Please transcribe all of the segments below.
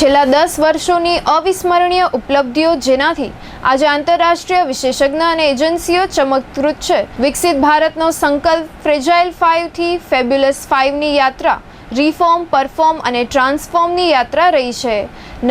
છેલ્લા દસ વર્ષોની અવિસ્મરણીય ઉપલબ્ધિઓ જેનાથી આજે આંતરરાષ્ટ્રીય વિશેષજ્ઞ અને એજન્સીઓ ચમકૃત છે. વિકસિત ભારતનો સંકલ્પ ફ્રેજાઇલ ફાઇવથી ફેબ્યુલસ ફાઇવની યાત્રા, રિફોર્મ, પરફોર્મ અને ટ્રાન્સફોર્મની યાત્રા રહી છે.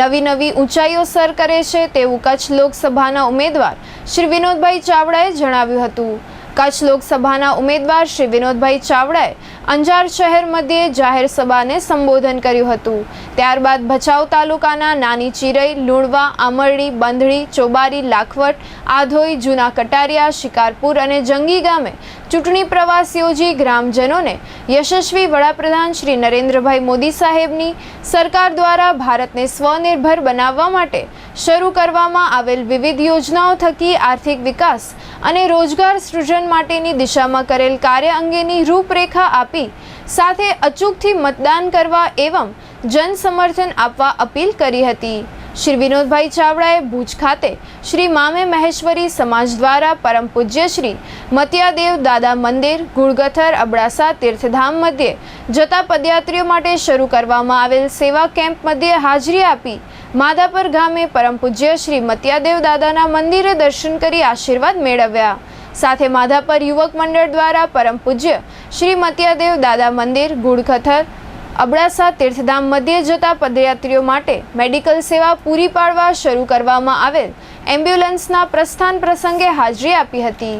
નવી નવી ઊંચાઈઓ સર કરે છે તેવું કચ્છ લોકસભાના ઉમેદવાર શ્રી વિનોદભાઈ ચાવડાએ જણાવ્યું હતું. કચ્છ લોકસભાના ઉમેદવાર શ્રી વિનોદભાઈ ચાવડાએ અંજાર શહેર મધ્યે જાહેર સભાને સંબોધન કર્યું હતું. ત્યારબાદ ભચાઉ તાલુકાના નાની ચિરઈ લુણવા, આમરડી બંધડી ચોબારી લાખવટ આધોઈ, જૂના કટારિયા, શિકારપુર અને જંગી ગામે ચૂંટણી પ્રવાસ યોજી ગ્રામજનોને યશસ્વી વડાપ્રધાન શ્રી નરેન્દ્રભાઈ મોદી સાહેબની સરકાર દ્વારા ભારતને સ્વનિર્ભર બનાવવા માટે શરૂ કરવામાં આવેલ વિવિધ યોજનાઓ થકી આર્થિક વિકાસ અને રોજગાર સૃજન માટેની દિશામાં કરેલ કાર્ય અંગેની રૂપરેખા આપી, સાથે અચૂકથી મતદાન કરવા એવં જનસમર્થન આપવા અપીલ કરી હતી. શ્રી વિનોદભાઈ ચાવડાએ ભુજ ખાતે શ્રી મામે મહેશ્વરી સમાજ દ્વારા પરમ પૂજ્ય શ્રી મતિયાદેવ દાદા મંદિર, ગુણગથર, અબડાસા તીર્થધામ મધ્યે જતા પદયાત્રીઓ માટે શરૂ કરવામાં આવેલ સેવા કેમ્પ મધ્યે હાજરી આપી માધાપર ગામે પરમ પૂજ્ય શ્રી મતિયાદેવ દાદાના મંદિરે દર્શન કરી આશીર્વાદ મેળવ્યા. સાથે માધાપર યુવક મંડળ દ્વારા પરમ પૂજ્ય શ્રી મતિયાદેવ દાદા મંદિર ગુડખથર અબડાસા, તીર્થધામ મધ્યે જતા પદયાત્રીઓ માટે મેડિકલ સેવા પૂરી પાડવા શરૂ કરવામાં આવેલ. એમ્બ્યુલન્સના પ્રસ્થાન પ્રસંગે હાજરી આપી હતી.